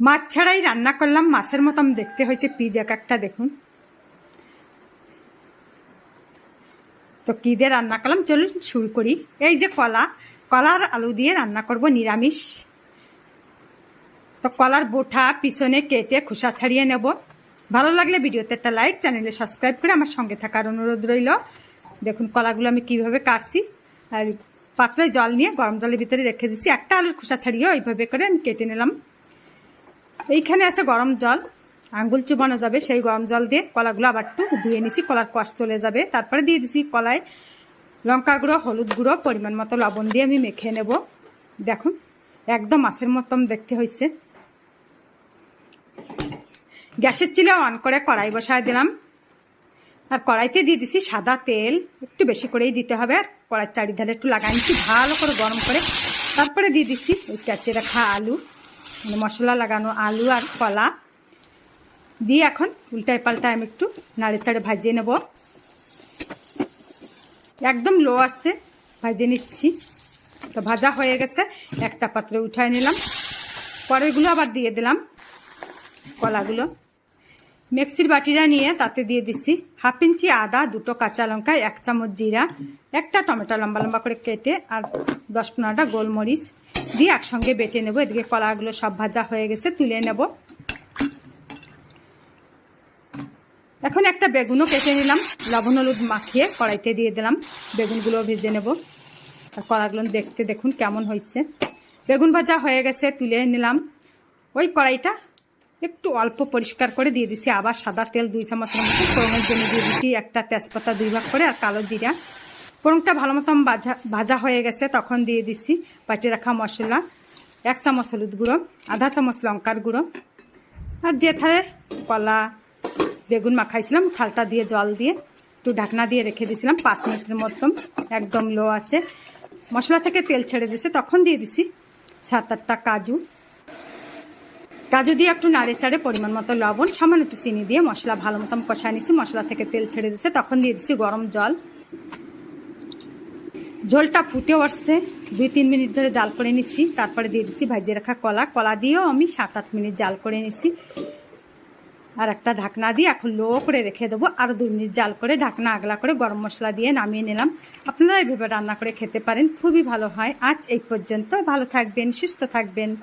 মাছ ছাড়াই রান্না করলাম, মাছের মতন দেখতে হয়েছে পিজ এক একটা, দেখুন। তো কী দিয়ে রান্না করলাম? চলুন শুরু করি। এই যে কলা, কলার আলু দিয়ে রান্না করব নিরামিষ। তো কলার বোঠা পিছনে কেটে খোসা ছাড়িয়ে নেব। ভালো লাগলে ভিডিওতে একটা লাইক, চ্যানেলে সাবস্ক্রাইব করে আমার সঙ্গে থাকার অনুরোধ রইল। দেখুন কলাগুলো আমি কীভাবে কাটছি। আর পাত্রে জল নিয়ে গরম জলের ভিতরে রেখে দিছি। একটা আলুর খোসা ছাড়িয়ে ওইভাবে করে আমি কেটে নিলাম। এইখানে আছে গরম জল। আঙ্গুল চুবানো যাবে। সেই গরম জল দিয়ে কলাগুলো আবার একটু ধুয়ে নিছি। কলার কষ চলে যাবে। তারপরে দিয়ে দিছি কলায় লঙ্কা গুঁড়ো, হলুদ গুঁড়ো, পরিমাণ মতো লবণ দিয়ে আমি মেখে নেব। দেখুন, একদম মাছের মতন দেখতে হয়েছে গ্যাসের চিলে অন করে কড়াই বসায় দিলাম। আর কড়াইতে দিয়ে দিছি সাদা তেল। একটু বেশি করেই দিতে হবে। আর কড়াই চারিধারে একটু লাগাই নিচ্ছি ভালো করে গরম করে। তারপরে দিয়ে দিচ্ছি ওই কেটে রাখা আলু। মানে মশলা লাগানো, আলু আর কলা। দিয়ে এখন উল্টায় পাল্টায় আমি একটু নাড়ে চাড়ে ভাজিয়ে নেব। একদম লো আছে, ভাজিয়ে নিচ্ছি। তো ভাজা হয়ে গেছে, একটা পাত্রে উঠায় নিলাম। পরেরগুলো আবার দিয়ে দিলাম, কলাগুলো। মিক্সির বাটিটা নিয়ে তাতে দিয়ে দিছি হাফ ইঞ্চি আদা, দুটো কাঁচা লঙ্কা, এক চামচ জিরা, একটা টমেটো লম্বা লম্বা করে কেটে আর দশ পনেরোটা গোলমরিচ। দিয়ে একসঙ্গে বেটে নেব। এদিকে কলাগুলো সব ভাজা হয়ে গেছে, তুলে নেব। এখন একটা বেগুনও কেটে নিলাম। লবণ হলুদ মাখিয়ে কড়াইতে দিয়ে দিলাম। বেগুনগুলো ভেজে নেব। আর কলাগুলো দেখতে দেখুন কেমন হয়েছে। বেগুন ভাজা হয়ে গেছে, তুলে নিলাম। ওই কড়াইটা একটু অল্প পরিষ্কার করে দিয়ে দিছি। আবার সাদা তেল দুই চামচের মতো ফোড়নের জন্য দিয়ে দিছি। একটা তেজপাতা দুই ভাগ করে আর কালো জিরা। ফোড়নটা ভালো মতন ভাজা ভাজা হয়ে গেছে, তখন দিয়ে দিছি পাটি রাখা মশলা, এক চামচ হলুদ গুঁড়ো, আধা চামচ লঙ্কার গুঁড়ো, আর যে কলা, বেগুন মাখাইছিলাম, থালটা দিয়ে জল দিয়ে একটু ঢাকনা দিয়ে রেখে দিয়েছিলাম পাঁচ মিনিটের মতন, একদম লো আছে। মশলা থেকে তেল ছেড়ে দিছে, তখন দিয়ে দিছি সাত আটটা কাজু। কাজু দিয়ে একটু নাড়ে চাড়ে পরিমাণ মতো লবণ, সামান্য একটু চিনি দিয়ে মশলা ভালো মতন কষায় নিছি, মশলা থেকে তেল ছেড়ে দিছে, তখন দিয়ে দিছি গরম জল। ঝোলটা ফুটে উঠছে। দুই, তিন মিনিট ধরে জাল করে নিছি। তারপরে দিয়ে দিচ্ছি ভাজিয়ে রাখা কলা। কলা দিয়েও আমি সাত, আট মিনিট জাল করে নিছি। আর একটা ঢাকনা দিয়ে এখন লো করে রেখে দেবো। আরও দুই মিনিট জাল করে ঢাকনা আগলা করে গরম মশলা দিয়ে নামিয়ে নিলাম। আপনারা এইভাবে রান্না করে খেতে পারেন। খুবই ভালো হয়। আজ এই পর্যন্ত। ভালো থাকবেন, সুস্থ থাকবেন।